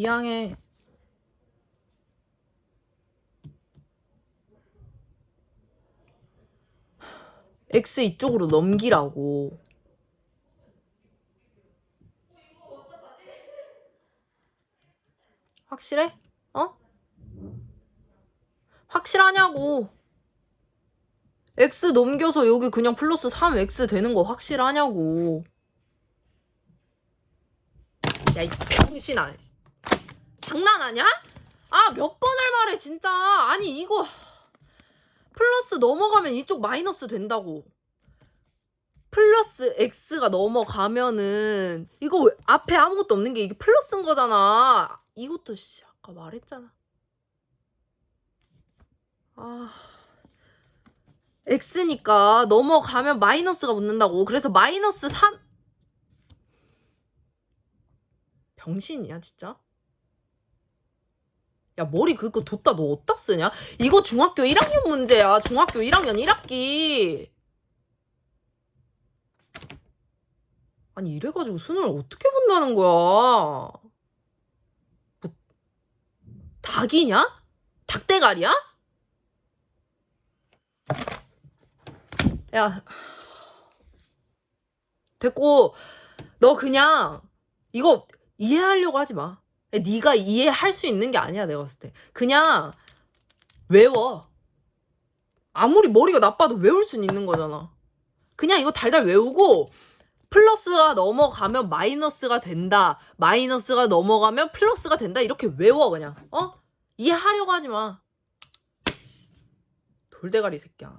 이항해. X 이쪽으로 넘기라고. 확실해? 어? 확실하냐고. X 넘겨서 여기 그냥 플러스 3X 되는 거 확실하냐고. 야, 이 병신아. 장난하냐? 아, 몇 번을 말해, 진짜. 아니, 이거. 플러스 넘어가면 이쪽 마이너스 된다고. 플러스 X가 넘어가면은, 이거 왜- 앞에 아무것도 없는 게 이게 플러스인 거잖아. 이것도, 씨, 아까 말했잖아. 아. X니까 넘어가면 마이너스가 붙는다고. 그래서 마이너스 3. 병신이야, 진짜? 야, 머리 그거 뒀다 너 어디다 쓰냐? 이거 중학교 1학년 문제야. 중학교 1학년 1학기. 아니, 이래가지고 수능을 어떻게 본다는 거야? 뭐, 닭이냐? 닭대가리야? 야, 됐고, 너 그냥 이거 이해하려고 하지 마. 네가 이해할 수 있는 게 아니야, 내가 봤을 때. 그냥 외워. 아무리 머리가 나빠도 외울 수는 있는 거잖아. 그냥 이거 달달 외우고 플러스가 넘어가면 마이너스가 된다. 마이너스가 넘어가면 플러스가 된다. 이렇게 외워 그냥. 어? 이해하려고 하지 마. 돌대가리 새끼야.